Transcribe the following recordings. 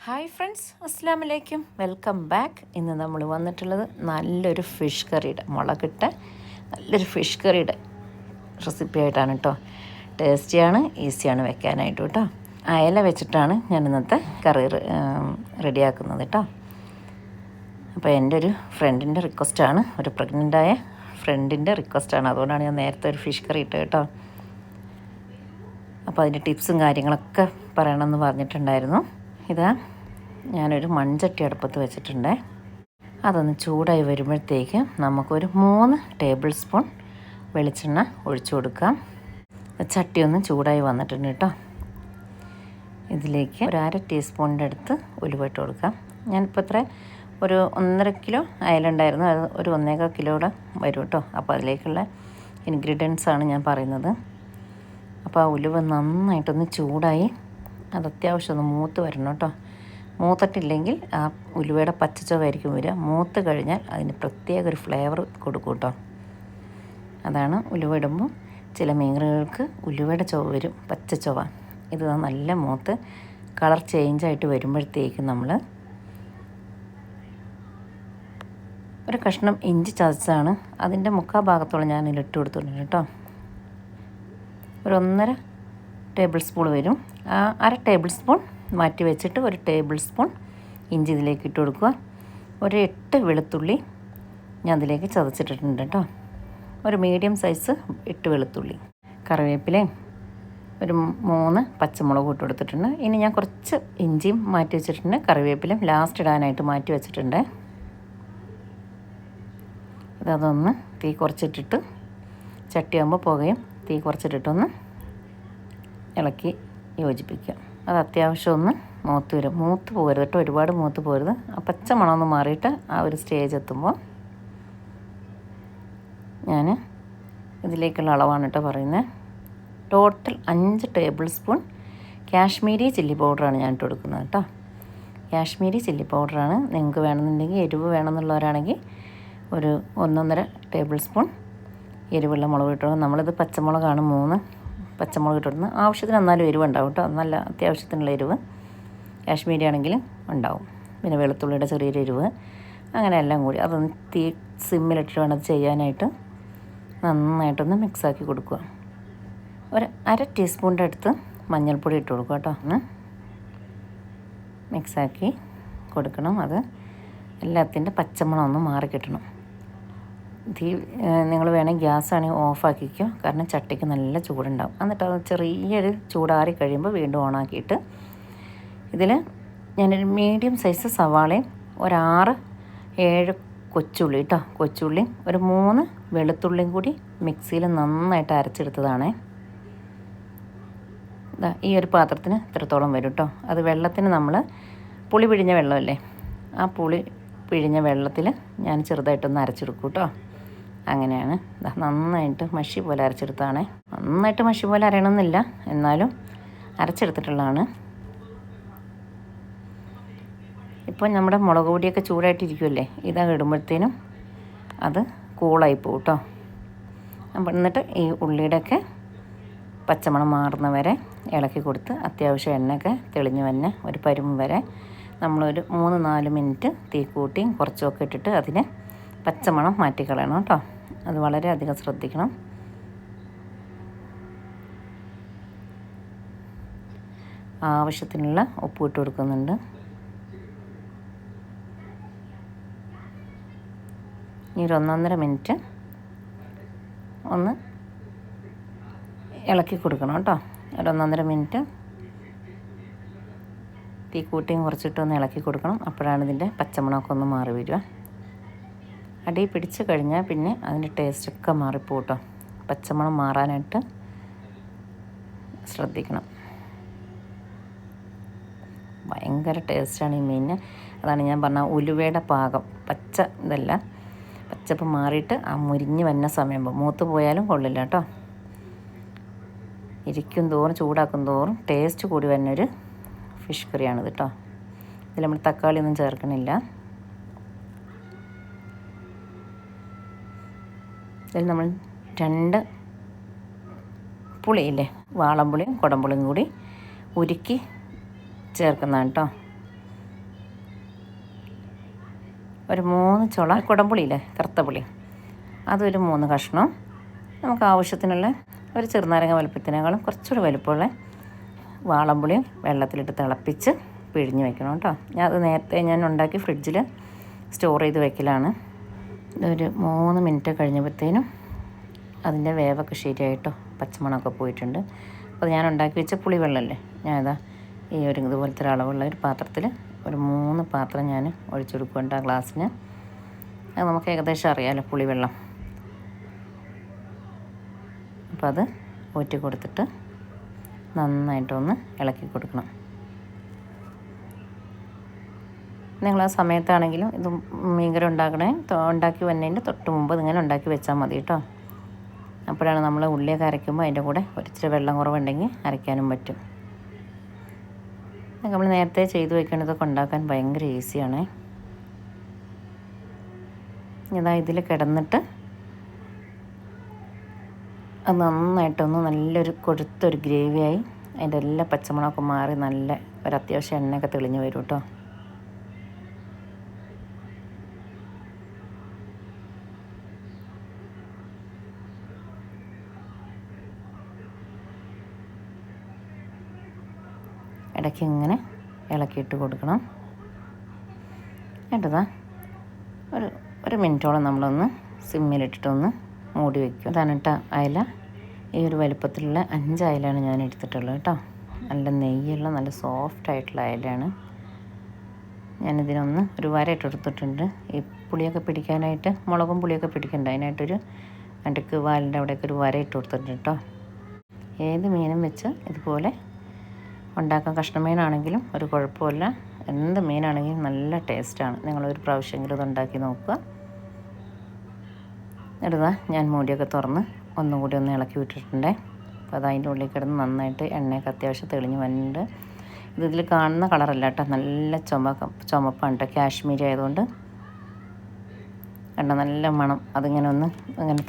Hi friends അസ്സാം വലൈക്കും welcome back ഇന്ന് നമ്മൾ വന്നിട്ടുള്ളത് നല്ലൊരു ഫിഷ് കറിയുടെ മുളകിട്ട നല്ലൊരു ഫിഷ് കറിയുടെ റെസിപ്പി ആയിട്ടാണ് കേട്ടോ ടേസ്റ്റിയാണ് ഈസിയാണ് വെക്കാനായിട്ട് കേട്ടോ അയല വെച്ചിട്ടാണ് ഞാൻ ഇന്നത്തെ കറി റെഡിയാക്കുന്നത് കേട്ടോ അപ്പോൾ എന്റെ ഒരു ഫ്രണ്ടിന്റെ റിക്വസ്റ്റാണ് ഒരു പ്രഗ്നന്റായ ഫ്രണ്ടിന്റെ റിക്വസ്റ്റാണ് അതുകൊണ്ടാണ് ഞാൻ നേരത്തെ ഒരു ഫിഷ് കറി ഇട്ടത് കേട്ടോ അപ്പോൾ അതിന്റെ ടിപ്സും കാര്യങ്ങളൊക്കെ പറയണമെന്ന് പറഞ്ഞിട്ടുണ്ടായിരുന്നു. ഇതാ ഞാനൊരു മൺചട്ടി അടുപ്പത്ത് വെച്ചിട്ടുണ്ട്. അതൊന്ന് ചൂടായി വരുമ്പോഴത്തേക്ക് നമുക്കൊരു മൂന്ന് ടേബിൾ സ്പൂൺ വെളിച്ചെണ്ണ ഒഴിച്ചു കൊടുക്കാം. ചട്ടി ഒന്ന് ചൂടായി വന്നിട്ടുണ്ട് കേട്ടോ. ഇതിലേക്ക് ഒരു അര ടീസ്പൂണിന്റെ അടുത്ത് ഉലുവയിട്ട് കൊടുക്കാം. ഞാനിപ്പോൾ ഇത്ര ഒരു ഒന്നര കിലോ അയലുണ്ടായിരുന്നു. അത് ഒരു ഒന്നേകാൽ കിലോയുടെ വരും കേട്ടോ. അപ്പോൾ അതിലേക്കുള്ള ഇൻഗ്രീഡിയൻസ് ആണ് ഞാൻ പറയുന്നത്. അപ്പോൾ ആ ഉലുവ നന്നായിട്ടൊന്ന് ചൂടായി അത് അത്യാവശ്യം ഒന്ന് മൂത്ത് വരണം കേട്ടോ. മൂത്തിട്ടില്ലെങ്കിൽ ആ ഉലുവയുടെ പച്ചച്ചുവായിരിക്കും വരിക. മൂത്ത് കഴിഞ്ഞാൽ അതിന് പ്രത്യേക ഒരു ഫ്ലേവർ കൊടുക്കും കേട്ടോ അതാണ് ഉലുവ ഇടുമ്പോൾ ചില മീൻകറികൾക്ക് ഉലുവയുടെ ചുവ വരും പച്ച ചുവ ഇത് നല്ല മൂത്ത് കളർ ചേഞ്ചായിട്ട് വരുമ്പോഴത്തേക്കും നമ്മൾ ഒരു കഷ്ണം ഇഞ്ചി ചതച്ചാണ് അതിന്റെ മുക്കാ ഭാഗത്തോളം ഞാൻ ഇട്ട് കൊടുത്തിട്ടുണ്ട് കേട്ടോ ഒരു ഒന്നര ടേബിൾ സ്പൂൺ വരും. അര ടേബിൾ സ്പൂൺ മാറ്റി വെച്ചിട്ട് ഒരു ടേബിൾ സ്പൂൺ ഇഞ്ചി ഇതിലേക്ക് ഇട്ട് കൊടുക്കുക. ഒരു എട്ട് വെളുത്തുള്ളി ഞാൻ അതിലേക്ക് ചതച്ചിട്ടിട്ടുണ്ട് കേട്ടോ. ഒരു മീഡിയം സൈസ് എട്ട് വെളുത്തുള്ളി. കറിവേപ്പിലയും ഒരു മൂന്ന് പച്ചമുളക് ഇട്ട് കൊടുത്തിട്ടുണ്ട്. ഇനി ഞാൻ കുറച്ച് ഇഞ്ചിയും മാറ്റി വെച്ചിട്ടുണ്ട്. കറിവേപ്പിലയും ലാസ്റ്റ് ഇടാനായിട്ട് മാറ്റി വെച്ചിട്ടുണ്ട്. അതൊന്ന് തീ കുറച്ചിട്ടിട്ട് ചട്ടിയാകുമ്പോൾ പുകയും തീ കുറച്ചിട്ടിട്ടൊന്ന് ഇളക്കി യോജിപ്പിക്കുക. അത് അത്യാവശ്യം ഒന്ന് മൂത്ത് വരും. മൂത്ത് പോകരുത് കേട്ടോ. ഒരുപാട് മൂത്ത് പോകരുത് ആ പച്ച മണമൊന്ന് മാറിയിട്ട് ആ ഒരു സ്റ്റേജ് എത്തുമ്പോൾ ഞാൻ ഇതിലേക്കുള്ള അളവാണ് കേട്ടോ പറയുന്നത്. ടോട്ടൽ അഞ്ച് ടേബിൾ സ്പൂൺ കാശ്മീരി ചില്ലി പൗഡറാണ് ഞാൻ ഇട്ട് കൊടുക്കുന്നത് കേട്ടോ. കാശ്മീരി ചില്ലി പൗഡറാണ് നിങ്ങൾക്ക് വേണമെന്നുണ്ടെങ്കിൽ എരിവ് വേണമെന്നുള്ളവരാണെങ്കിൽ ഒരു ഒന്നൊന്നര ടേബിൾ സ്പൂൺ എരിവുള്ള മുളക് ഇട്ടോ നമ്മളിത് പച്ചമുളകാണ് മൂന്ന്. പച്ചമുളക് ഇട്ടിടുന്ന ആവശ്യത്തിന് എന്നാലും എരിവ് ഉണ്ടാവും കേട്ടോ. നല്ല അത്യാവശ്യത്തിനുള്ള എരിവ്. കാശ്മീരി ആണെങ്കിൽ ഉണ്ടാവും. പിന്നെ വെളുത്തുള്ളിയുടെ ചെറിയൊരു എരിവ്. അങ്ങനെ എല്ലാം കൂടി. അതൊന്ന് തീ സിമ്മിലിട്ടിട്ട് വേണം അത് ചെയ്യാനായിട്ട്. നന്നായിട്ടൊന്ന് മിക്സാക്കി കൊടുക്കുക. ഒരു അര ടീസ്പൂണിന്റെ അടുത്ത് മഞ്ഞൾപ്പൊടി ഇട്ട് കൊടുക്കുക കേട്ടോ. ഒന്ന് മിക്സാക്കി കൊടുക്കണം. അത് എല്ലാത്തിന്റെ പച്ചമണം ഒന്ന് മാറി കിട്ടണം തീ നിങ്ങൾ വേണമെങ്കിൽ ഗ്യാസ് ആണെങ്കിൽ ഓഫാക്കിക്കോ. കാരണം ചട്ടിക്ക് നല്ല ചൂടുണ്ടാവും. എന്നിട്ട് അത് ചെറിയൊരു ചൂടാറി കഴിയുമ്പോൾ വീണ്ടും ഓണാക്കിയിട്ട് ഇതിൽ ഞാനൊരു മീഡിയം സൈസ് സവാളയും ഒരാറ് ഏഴ് കൊച്ചുള്ളി കേട്ടോ കൊച്ചുള്ളി ഒരു മൂന്ന് വെളുത്തുള്ളിയും കൂടി മിക്സിയിൽ നന്നായിട്ട് അരച്ചെടുത്തതാണേ. ഈ ഒരു പാത്രത്തിന് ഇത്രത്തോളം വരും കേട്ടോ അത് വെള്ളത്തിന് നമ്മൾ പുളി പിഴിഞ്ഞ വെള്ളമല്ലേ? ആ പുളി പിഴിഞ്ഞ വെള്ളത്തിൽ ഞാൻ ചെറുതായിട്ടൊന്ന് അരച്ചെടുക്കും കേട്ടോ അങ്ങനെയാണ്. നന്നായിട്ട് മഷി പോലെ അരച്ചെടുത്താണ് നന്നായിട്ട് മഷി പോലെ അരയണമെന്നില്ല എന്നാലും അരച്ചെടുത്തിട്ടുള്ളതാണ്. ഇപ്പോൾ നമ്മുടെ മുളക് പൊടിയൊക്കെ ചൂടായിട്ടിരിക്കുമല്ലേ ഇതാ ഇടുമ്പോഴത്തേനും അത് കൂളായി പോകും കേട്ടോ അപ്പം എന്നിട്ട് ഈ ഉള്ളിയുടെയൊക്കെ പച്ചമണം മാറുന്ന വരെ ഇളക്കി കൊടുത്ത് അത്യാവശ്യം എണ്ണയൊക്കെ തെളിഞ്ഞു വന്നെ ഒരു പരുമ വരെ നമ്മളൊരു മൂന്ന് നാല് മിനിറ്റ് തീ കൂട്ടിയും കുറച്ചൊക്കെ ഇട്ടിട്ട് അതിനെ പച്ചമണം മാറ്റിക്കളയണം കേട്ടോ അത് വളരെയധികം ശ്രദ്ധിക്കണം. ആവശ്യത്തിനുള്ള ഉപ്പ് ഇട്ട് കൊടുക്കുന്നുണ്ട്. ഇനി ഒരു ഒന്നൊന്നര മിനിറ്റ് ഒന്ന് ഇളക്കി കൊടുക്കണം കേട്ടോ. ഒരു ഒന്നൊന്നര മിനിറ്റ് തീ കൂട്ടിയും കുറച്ചിട്ടൊന്ന് ഇളക്കി കൊടുക്കണം. അപ്പോഴാണ് ഇതിന്റെ ഒന്ന് മാറി വരിക. അടി പിടിച്ച് കഴിഞ്ഞാൽ പിന്നെ അതിന്റെ ടേസ്റ്റൊക്കെ മാറിപ്പോട്ടോ. പച്ചമണം മാറാനായിട്ട് ശ്രദ്ധിക്കണം. ഭയങ്കര ടേസ്റ്റാണ് ഈ മീനിന് അതാണ് ഞാൻ പറഞ്ഞ ഉലുവയുടെ പാകം. പച്ച ഇതല്ല. പച്ചപ്പ് മാറിയിട്ട് ആ മുരിഞ്ഞ് വന്ന സമയം മൂത്ത് പോയാലും കൊള്ളില്ല കേട്ടോ. ഇരിക്കും തോറും ചൂടാക്കും തോറും ടേസ്റ്റ് കൂടി വരുന്നൊരു ഫിഷ് കറിയാണിത് കേട്ടോ. ഇതിൽ നമ്മൾ തക്കാളി ഒന്നും ചേർക്കണില്ല. ഇതിൽ നമ്മൾ രണ്ട് പുളിയില്ലേ? വാളംപുളിയും കുടംപുളിയും കൂടി ഉരുക്കി ചേർക്കുന്നതാണ് കേട്ടോ ഒരു മൂന്ന് ചുള കുടംപുളിയില്ലേ? കറുത്ത പുളി. അതൊരു മൂന്ന് കഷ്ണം. നമുക്ക് ആവശ്യത്തിനുള്ള ഒരു ചെറുനാരങ്ങ വലുപ്പത്തിനേക്കാളും കുറച്ചുകൂടി വലുപ്പമുള്ള വാളംപുളി വെള്ളത്തിലിട്ട് തിളപ്പിച്ച് പിഴിഞ്ഞ് വെക്കണം കേട്ടോ ഞാൻ അത് നേരത്തെ ഞാൻ ഉണ്ടാക്കി ഫ്രിഡ്ജിൽ സ്റ്റോർ ചെയ്ത് വെക്കലാണ്. ഒരു മൂന്ന് മിനിറ്റ് കഴിഞ്ഞപ്പോഴത്തേനും അതിന്റെ വേവൊക്കെ ശരിയായിട്ടോ പച്ചമണമൊക്കെ പോയിട്ടുണ്ട്. അപ്പോൾ ഞാൻ ഉണ്ടാക്കി വെച്ച പുളിവെള്ളമല്ലേ ഞാനിതാ ഈ ഒരു ഇതുപോലത്തെ അളവുള്ള ഒരു പാത്രത്തിൽ ഒരു മൂന്ന് പാത്രം ഞാൻ ഒഴിച്ചെടുക്കുന്നുണ്ട് ആ ഗ്ലാസ്സിന്. അത് നമുക്ക് ഏകദേശം അറിയാമല്ലോ പുളിവെള്ളം. അപ്പോൾ അത് ഊറ്റി കൊടുത്തിട്ട് നന്നായിട്ടൊന്ന് ഇളക്കി കൊടുക്കണം. നിങ്ങൾ ആ സമയത്താണെങ്കിലും ഇത് മീൻകറി ഉണ്ടാക്കണേ. ഉണ്ടാക്കി വന്നതിന്റെ തൊട്ട് മുമ്പ് ഇങ്ങനെ ഉണ്ടാക്കി വെച്ചാൽ മതി കേട്ടോ. അപ്പോഴാണ് നമ്മൾ ഉള്ളിയൊക്കെ അരയ്ക്കുമ്പോൾ അതിന്റെ കൂടെ ഒരിച്ചിരി വെള്ളം കുറവുണ്ടെങ്കിൽ അരയ്ക്കാനും പറ്റും. നമ്മൾ നേരത്തെ ചെയ്തു വെക്കേണ്ടതൊക്കെ ഉണ്ടാക്കാൻ ഭയങ്കര ഈസിയാണേ. ഇതാ ഇതിൽ കിടന്നിട്ട് അത് നന്നായിട്ടൊന്ന് നല്ലൊരു കൊഴുത്തൊരു ഗ്രേവിയായി അതിന്റെ എല്ലാ പച്ചമുളകൊക്കെ മാറി നല്ല ഒരു അത്യാവശ്യം എണ്ണയൊക്കെ തെളിഞ്ഞ് വരും കേട്ടോ. ഇടയ്ക്ക് ഇങ്ങനെ ഇളക്കിയിട്ട് കൊടുക്കണം. കേട്ടതാ ഒരു ഒരു മിനിറ്റോളം നമ്മളൊന്ന് സിമ്മിലിട്ടിട്ടൊന്ന് മൂടി വയ്ക്കും അതാണ് അയല. ഈ ഒരു വലുപ്പത്തിലുള്ള അഞ്ച് അയലയാണ് ഞാൻ എടുത്തിട്ടുള്ളത് കേട്ടോ. നല്ല നെയ്യുള്ള നല്ല സോഫ്റ്റ് ആയിട്ടുള്ള അയലയാണ് ഞാനിതിനൊന്ന് ഒരു വര ഇട്ടെടുത്തിട്ടുണ്ട് ഈ പുളിയൊക്കെ പിടിക്കാനായിട്ട് മുളകും പുളിയൊക്കെ പിടിക്കണ്ട. അതിനായിട്ടൊരു നടുക്ക് വാലിന്റെ അവിടെയൊക്കെ ഒരു വര ഇട്ട് കൊടുത്തിട്ടുണ്ട് കേട്ടോ. ഏത് മീനും വെച്ച് ഇതുപോലെ ഉണ്ടാക്കാൻ കഷ്ണമീനാണെങ്കിലും ഒരു കുഴപ്പമില്ല. എന്ത് മീനാണെങ്കിലും നല്ല ടേസ്റ്റാണ്. നിങ്ങളൊരു പ്രാവശ്യമെങ്കിലും ഇത് ഉണ്ടാക്കി നോക്കുക. എടുതാ ഞാൻ മൂടിയൊക്കെ തുറന്ന് ഒന്നും കൂടി ഒന്ന് ഇളക്കി വിട്ടിട്ടുണ്ടേ. അപ്പോൾ അത് അതിന്റെ ഉള്ളിൽ കിടന്ന് നന്നായിട്ട് എണ്ണയൊക്കെ അത്യാവശ്യം തെളിഞ്ഞ് ഇത് ഇതിൽ കാണുന്ന കളറല്ല കേട്ടോ. നല്ല ചുമക്ക ചുമപ്പാണ് കേട്ടോ. കാശ്മീരി ആയതുകൊണ്ട്. കണ്ട? നല്ല മണം. അതിങ്ങനെ ഒന്ന് അങ്ങനെ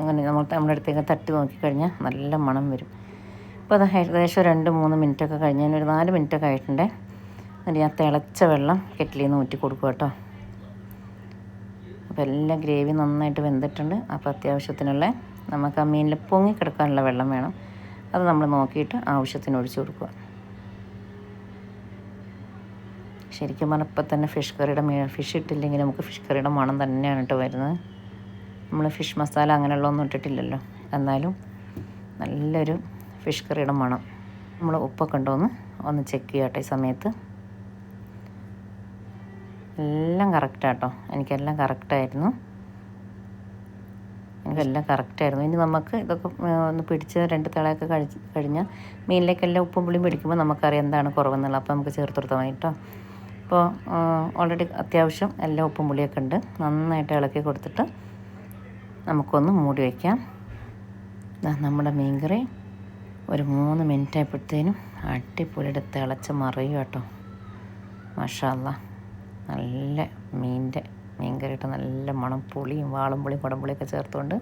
അങ്ങനെ നമ്മൾ നമ്മുടെ അടുത്തേക്ക് തട്ടി നോക്കിക്കഴിഞ്ഞാൽ നല്ല മണം വരും. അപ്പോൾ അത് ഏകദേശം രണ്ട് മൂന്ന് മിനിറ്റൊക്കെ കഴിഞ്ഞ്. ഒരു നാല് മിനിറ്റൊക്കെ ആയിട്ടുണ്ട്. എന്നിട്ട് ഞാൻ തിളച്ച വെള്ളം കെറ്റിലിൽ നിന്ന് ഊറ്റി കൊടുക്കും കേട്ടോ. അപ്പോൾ എല്ലാം ഗ്രേവി നന്നായിട്ട് വെന്തിട്ടുണ്ട്. അപ്പോൾ അത്യാവശ്യത്തിനുള്ള നമുക്ക് ആ മീനിൽ പൊങ്ങി കിടക്കാനുള്ള വെള്ളം വേണം. അത് നമ്മൾ നോക്കിയിട്ട് ആവശ്യത്തിന് ഒഴിച്ചു കൊടുക്കുക. ശരിക്കും പറഞ്ഞാൽ ഇപ്പം തന്നെ ഫിഷ് കറിയുടെ ഫിഷ് ഇട്ടില്ലെങ്കിൽ നമുക്ക് ഫിഷ് കറിയുടെ മണം തന്നെയാണ് കേട്ടോ വരുന്നത്. നമ്മൾ ഫിഷ് മസാല അങ്ങനെയുള്ള ഒന്നും ഇട്ടിട്ടില്ലല്ലോ. എന്നാലും നല്ലൊരു ഫിഷ് കറിയുടെ മണം നമ്മൾ ഉപ്പൊക്കെ ഉണ്ടോ എന്ന് ഒന്ന് ചെക്ക് ചെയ്യട്ടെ ഈ സമയത്ത്. എല്ലാം കറക്റ്റാട്ടോ എനിക്കെല്ലാം കറക്റ്റായിരുന്നു എനിക്കെല്ലാം കറക്റ്റായിരുന്നു ഇനി നമുക്ക് ഇതൊക്കെ ഒന്ന് പിടിച്ച് രണ്ട് തിളയൊക്കെ കഴിച്ച് കഴിഞ്ഞാൽ മീനിലേക്കെല്ലാം ഉപ്പും പുളിയും പിടിക്കുമ്പോൾ നമുക്കറിയാം എന്താണ് കുറവെന്നുള്ളത്. അപ്പോൾ നമുക്ക് ചേർത്ത് കൊടുത്താൽ മതി കേട്ടോ. അപ്പോൾ ഓൾറെഡി അത്യാവശ്യം എല്ലാം ഉപ്പും പുളിയൊക്കെ ഉണ്ട്. നന്നായിട്ട് ഇളക്കി കൊടുത്തിട്ട് നമുക്കൊന്ന് മൂടി വയ്ക്കാം. നമ്മുടെ മീൻകറി. ഒരു മൂന്ന് മിനിറ്റ് ആയപ്പോഴത്തേനും അടിപൊളിയുടെ തിളച്ച് മറിയും കേട്ടോ. മഷാല്ല നല്ല മീനിന്റെ മീൻകറിയിട്ട് നല്ല മണം പുളിയും വാളും പുളിയും കുടംപുളിയൊക്കെ ചേർത്തുകൊണ്ട്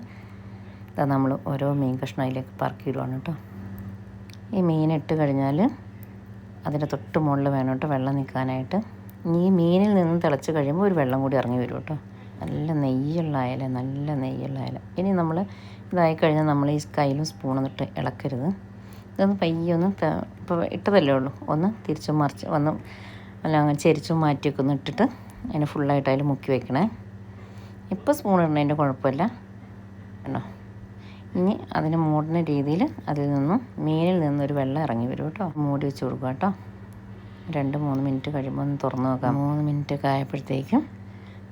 ഇതാ നമ്മൾ ഓരോ മീൻ കഷ്ണം അതിലേക്ക് പറക്കിയിടുവാണ് കേട്ടോ. ഈ മീനിട്ട് കഴിഞ്ഞാൽ അതിന്റെ തൊട്ട് മുകളിൽ വേണം കേട്ടോ വെള്ളം നിൽക്കാനായിട്ട്. ഈ മീനിൽ നിന്ന് തിളച്ച് കഴിയുമ്പോൾ ഒരു വെള്ളം കൂടി ഇറങ്ങി വരും കേട്ടോ. നല്ല നെയ്യുള്ള അയല നല്ല നെയ്യുള്ള അയല. ഇനി നമ്മൾ ഇതായി കഴിഞ്ഞാൽ നമ്മൾ ഈ കയ്യിലും സ്പൂണും ഇട്ട് ഇളക്കരുത്. ഇതൊന്ന് പയ്യെ ഒന്ന് ഇപ്പോൾ ഇട്ടതല്ലേ ഉള്ളൂ. ഒന്ന് തിരിച്ചും മറിച്ച് ഒന്ന് അല്ല അങ്ങനെ ചെരിച്ചും മാറ്റിയൊക്കെ ഒന്ന് ഇട്ടിട്ട് അതിന് ഫുള്ളായിട്ട് അതിൽ മുക്കി വെക്കണേ. ഇപ്പോൾ സ്പൂൺ ഇടുന്നതിന്റെ കുഴപ്പമില്ല. കേട്ടോ ഇനി അതിന് മൂടുന്ന രീതിയിൽ അതിൽ നിന്നും മീനിൽ നിന്നൊരു വെള്ളം ഇറങ്ങി വരും കേട്ടോ. മൂടി വെച്ച് കൊടുക്കുക കേട്ടോ. രണ്ട് മൂന്ന് മിനിറ്റ് കഴിയുമ്പോൾ ഒന്ന് തുറന്ന് നോക്കാം. മൂന്ന് മിനിറ്റ് ഒക്കെ ആയപ്പോഴത്തേക്കും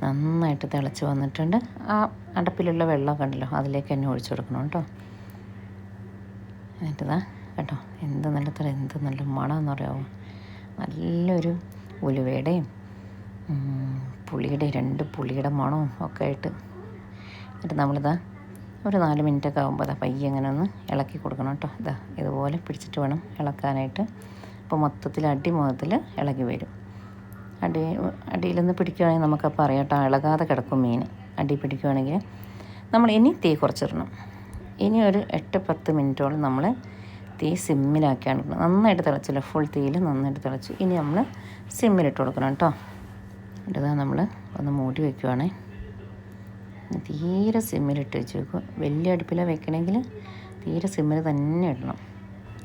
നന്നായിട്ട് തിളച്ച് വന്നിട്ടുണ്ട്. ആ അടപ്പിലുള്ള വെള്ളമൊക്കെ ഉണ്ടല്ലോ അതിലേക്ക് തന്നെ ഒഴിച്ചു കൊടുക്കണം കേട്ടോ. എന്നിട്ടിതാ കേട്ടോ. എന്ത് നല്ല എന്ത് നല്ല മണമെന്ന് പറയാമോ നല്ലൊരു ഉലുവയുടെയും പുളിയുടെ രണ്ട് പുളിയുടെ മണവും ഒക്കെ ആയിട്ട് എന്നിട്ട് നമ്മളിതാ ഒരു നാല് മിനിറ്റൊക്കെ ആകുമ്പോൾ അതാ പയ്യെ അങ്ങനെ ഒന്ന് ഇളക്കി കൊടുക്കണം കേട്ടോ. ഇതാ ഇതുപോലെ പിടിച്ചിട്ട് വേണം ഇളക്കാനായിട്ട്. അപ്പോൾ മൊത്തത്തിൽ അടി മുഖത്തിൽ ഇളകി വരും. അടി അടിയിലൊന്ന് പിടിക്കുകയാണെങ്കിൽ നമുക്കപ്പോൾ കേട്ടോ ഇളകാതെ കിടക്കും മീൻ. അടി പിടിക്കുകയാണെങ്കിൽ നമ്മൾ ഇനി തീ കുറച്ചിടണം. ഇനി ഒരു എട്ട് പത്ത് മിനിറ്റോളം നമ്മൾ തീ സിമ്മിലാക്കിയാണ് നന്നായിട്ട് തിളച്ചില്ല? ഫുൾ തീയിൽ നന്നായിട്ട് തിളച്ചു. ഇനി നമ്മൾ സിമ്മിലിട്ട് കൊടുക്കണം കേട്ടോ ഇതാ നമ്മൾ ഒന്ന് മൂടി വെക്കുവാണേ. തീരെ സിമ്മിലിട്ട് വെച്ച് വെക്കുക വലിയ അടുപ്പിലാണ് വെക്കണമെങ്കിൽ തീരെ സിമ്മിൽ തന്നെ ഇടണം.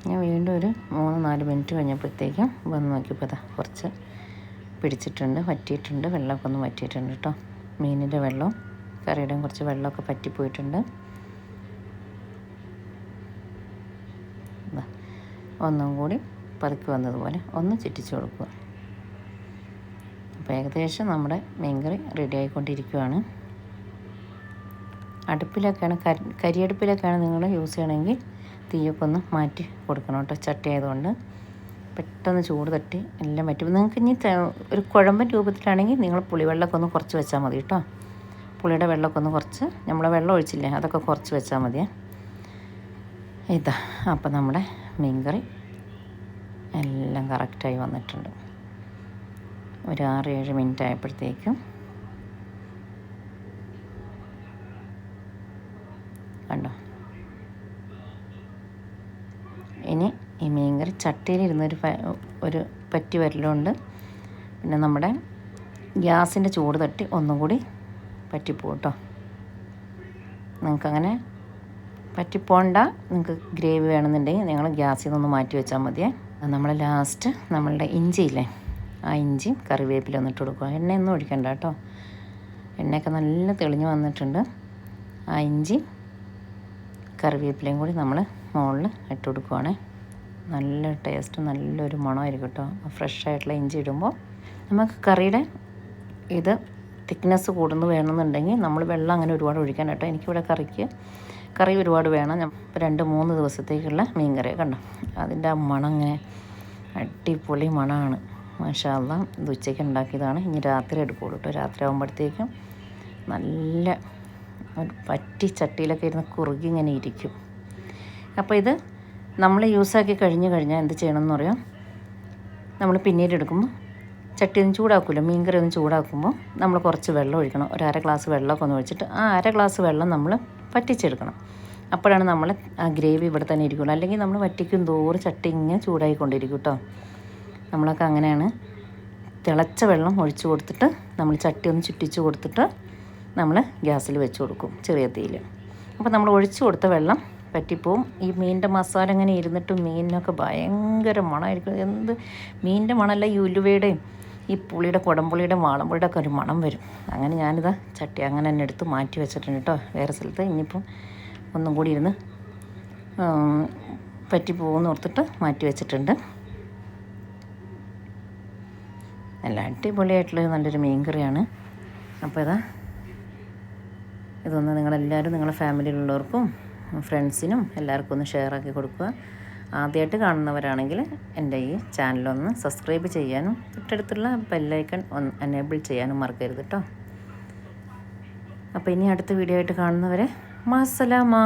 ഞാൻ വീണ്ടും ഒരു മൂന്ന് നാല് മിനിറ്റ് കഴിഞ്ഞപ്പോഴത്തേക്കും വന്ന് നോക്കിയപ്പോൾ അതാ കുറച്ച് പിടിച്ചിട്ടുണ്ട് വറ്റിയിട്ടുണ്ട്. വെള്ളമൊക്കെ ഒന്ന് വറ്റിയിട്ടുണ്ട് കേട്ടോ മീനിന്റെ വെള്ളവും കറിയുടെയും കുറച്ച് വെള്ളമൊക്കെ പറ്റിപ്പോയിട്ടുണ്ട്. ഒന്നും കൂടി പതുക്കി വന്നതുപോലെ ഒന്ന് ചുറ്റിച്ച് കൊടുക്കുക. അപ്പോൾ ഏകദേശം നമ്മുടെ മീൻകറി റെഡി ആയിക്കൊണ്ടിരിക്കുകയാണ് അടുപ്പിലൊക്കെയാണ് കരി കരിയടുപ്പിലൊക്കെയാണ് നിങ്ങൾ യൂസ് ചെയ്യണമെങ്കിൽ തീയൊക്കെ ഒന്ന് മാറ്റി കൊടുക്കണം കേട്ടോ. ചട്ടി ആയതുകൊണ്ട് പെട്ടെന്ന് ചൂട് തട്ടി എല്ലാം പറ്റും. നിങ്ങൾക്ക് ഇനി ഒരു കുഴമ്പൻ രൂപത്തിലാണെങ്കിൽ നിങ്ങൾ പുളിവെള്ളമൊക്കെ ഒന്ന് കുറച്ച് വെച്ചാൽ മതി കേട്ടോ. പുളിയുടെ വെള്ളമൊക്കെ ഒന്ന് കുറച്ച് നമ്മളെ വെള്ളം ഒഴിച്ചില്ലേ അതൊക്കെ കുറച്ച് വെച്ചാൽ മതിയേ. ഇതാ അപ്പം നമ്മുടെ മീൻകറി എല്ലാം കറക്റ്റായി വന്നിട്ടുണ്ട്. ഒരു ആറ് ഏഴ് മിനിറ്റ് ആയപ്പോഴത്തേക്കും കണ്ടോ? ഇനി ഈ മീൻകറി ചട്ടിയിലിരുന്നൊരു ഒരു പറ്റി വരലുണ്ട്. പിന്നെ നമ്മുടെ ഗ്യാസിന്റെ ചൂട് തട്ടി ഒന്നുകൂടി കൂടി പറ്റിപ്പോവും കേട്ടോ. നിങ്ങൾക്കങ്ങനെ പറ്റിപ്പോണ്ട. നിങ്ങൾക്ക് ഗ്രേവി വേണമെന്നുണ്ടെങ്കിൽ നിങ്ങൾ ഗ്യാസിൽ നിന്നൊന്ന് മാറ്റി വെച്ചാൽ മതിയേ നമ്മൾ ലാസ്റ്റ് നമ്മളുടെ ഇഞ്ചിയില്ലേ ആ ഇഞ്ചി കറിവേപ്പില ഒന്നിട്ട് കൊടുക്കുക. എണ്ണയൊന്നും ഒഴിക്കണ്ട കേട്ടോ. എണ്ണയൊക്കെ നല്ല തെളിഞ്ഞ് വന്നിട്ടുണ്ട്. ആ ഇഞ്ചി കറിവേപ്പിലയും കൂടി നമ്മൾ മുകളിൽ ഇട്ട് കൊടുക്കുവാണേ. നല്ല ടേസ്റ്റ് നല്ലൊരു മണമായിരിക്കും കേട്ടോ. ഫ്രഷ് ആയിട്ടുള്ള ഇഞ്ചി ഇടുമ്പോൾ നമുക്ക് കറിയുടെ ഇത് തിക്നെസ് കൂടുന്നു വേണമെന്നുണ്ടെങ്കിൽ നമ്മൾ വെള്ളം അങ്ങനെ ഒരുപാട് ഒഴിക്കാൻ കേട്ടോ. എനിക്കിവിടെ കറിക്ക് കറി ഒരുപാട് വേണം. ഇപ്പോൾ രണ്ട് മൂന്ന് ദിവസത്തേക്കുള്ള മീൻ കറി കണ്ടോ. അതിന്റെ ആ മണം ഇങ്ങനെ അടിപൊളി മണമാണ്. മാഷാല്ല ഇത് ഉച്ചയ്ക്ക് ഉണ്ടാക്കിയതാണ്. ഇനി രാത്രി എടുക്കുള്ളൂ കേട്ടോ. രാത്രി ആകുമ്പോഴത്തേക്കും നല്ല പറ്റി ചട്ടിയിലൊക്കെ ഇരുന്ന് കുറുകി ഇങ്ങനെ ഇരിക്കും. അപ്പോൾ ഇത് നമ്മൾ യൂസാക്കി കഴിഞ്ഞ് കഴിഞ്ഞാൽ എന്ത് ചെയ്യണമെന്ന് പറയാം നമ്മൾ പിന്നീട് എടുക്കുമ്പോൾ ചട്ടി ഒന്ന് ചൂടാക്കില്ല മീൻകറി ഒന്ന് ചൂടാക്കുമ്പോൾ നമ്മൾ കുറച്ച് വെള്ളം ഒഴിക്കണം. ഒരു അര ഗ്ലാസ് വെള്ളമൊക്കെ ഒന്ന് ഒഴിച്ചിട്ട് ആ അര ഗ്ലാസ് വെള്ളം നമ്മൾ വറ്റിച്ചെടുക്കണം. അപ്പോഴാണ് നമ്മൾ ആ ഗ്രേവി ഇവിടെ തന്നെ ഇരിക്കുള്ളൂ. അല്ലെങ്കിൽ നമ്മൾ വറ്റിക്കും തോറും ചട്ടി ഇങ്ങനെ ചൂടായിക്കൊണ്ടിരിക്കും കേട്ടോ. നമ്മളൊക്കെ അങ്ങനെയാണ്. തിളച്ച വെള്ളം ഒഴിച്ച് കൊടുത്തിട്ട് നമ്മൾ ചട്ടി ഒന്ന് ചുറ്റിച്ച് കൊടുത്തിട്ട് നമ്മൾ ഗ്യാസിൽ വെച്ച് കൊടുക്കും ചെറിയ തീയിൽ. അപ്പോൾ നമ്മൾ ഒഴിച്ചു കൊടുത്ത വെള്ളം പറ്റിപ്പോവും ഈ മീനിന്റെ മസാല ഇങ്ങനെ ഇരുന്നിട്ട് മീനിനൊക്കെ ഭയങ്കര മണമായിരിക്കും. എന്ത് മീനിന്റെ മണമല്ല ഈ ഉലുവയുടെയും ഈ പുളിയുടെ കുടംപുളിയുടെ വാളംപുളിയുടെ ഒക്കെ ഒരു മണം വരും. അങ്ങനെ ഞാനിത് ചട്ടി അങ്ങനെ തന്നെ എടുത്ത് മാറ്റി വെച്ചിട്ടുണ്ട് കേട്ടോ. വേറെ സ്ഥലത്ത് ഇനിയിപ്പം ഒന്നും കൂടി ഇരുന്ന് പറ്റി പറ്റിപ്പോകുമെന്ന് ഓർത്തിട്ട് മാറ്റി വെച്ചിട്ടുണ്ട്. നല്ല അടിപൊളിയായിട്ടുള്ള നല്ലൊരു മീൻ കറിയാണ്. അപ്പോൾ ഇതാ ഇതൊന്ന് നിങ്ങളെല്ലാവരും നിങ്ങളുടെ ഫാമിലിയിലുള്ളവർക്കും ഫ്രണ്ട്സിനും എല്ലാവർക്കും ഒന്ന് ഷെയർ ആക്കി കൊടുക്കുക. ആദ്യമായിട്ട് കാണുന്നവരാണെങ്കിൽ എന്റെ ഈ ചാനലൊന്ന് സബ്സ്ക്രൈബ് ചെയ്യാനും തൊട്ടടുത്തുള്ള ബെല്ലൈക്കൺ ഒന്ന് എനേബിൾ ചെയ്യാനും മറക്കരുത് കേട്ടോ. അപ്പോൾ ഇനി അടുത്ത വീഡിയോ ആയിട്ട് കാണുന്നവരെ മാസലാമാ.